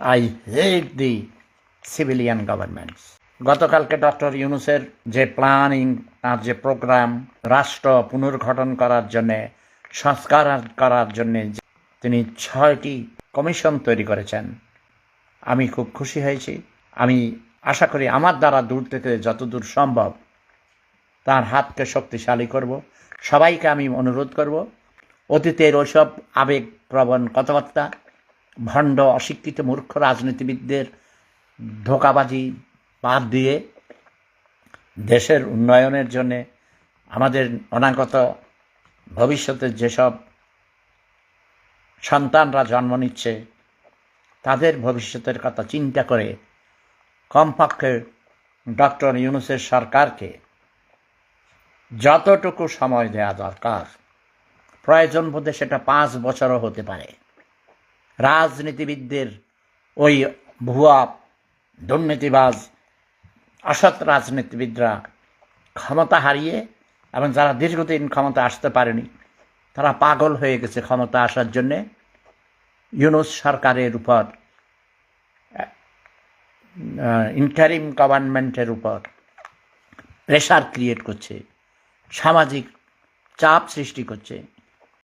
I hate the civilian governments. গতকালকে doctor ইউনুসের যে প্ল্যানিং আর যে প্রোগ্রাম, রাষ্ট্র পুনর্গঠন করার জন্যে, সংস্কার করার জন্যে তিনি ছয়টি কমিশন তৈরি করেছেন, আমি খুব খুশি হয়েছি। আমি আশা করি আমার দ্বারা দূর থেকে যতদূর সম্ভব তার হাতকে শক্তিশালী করব। সবাইকে আমি অনুরোধ করব, অতীতের ওইসব আবেগপ্রবণ কথাবার্তা ভণ্ড অশিক্ষিত মূর্খ রাজনীতিবিদদের ধোকাবাজি বাদ দিয়ে দেশের উন্নয়নের জন্যে আমাদের অনাগত ভবিষ্যতের যেসব সন্তানরা জন্ম নিচ্ছে, তাদের ভবিষ্যতের কথা চিন্তা করে কমপক্ষে ডক্টর ইউনুসের সরকারকে যতটুকু সময় দেওয়া দরকার, প্রয়োজন বোধে সেটা পাঁচ বছরও হতে পারে। রাজনীতিবিদদের ওই ভুয়া দুর্নীতিবাজ, অসৎ রাজনীতিবিদরা ক্ষমতা হারিয়ে এবং যারা দীর্ঘদিন ক্ষমতা আসতে পারেনি, তারা পাগল হয়ে গেছে ক্ষমতা আসার জন্যে। ইউনুস সরকারের উপর ইন্টারিম গভর্নমেন্টের উপর প্রেশার ক্রিয়েট করছে, সামাজিক চাপ সৃষ্টি করছে।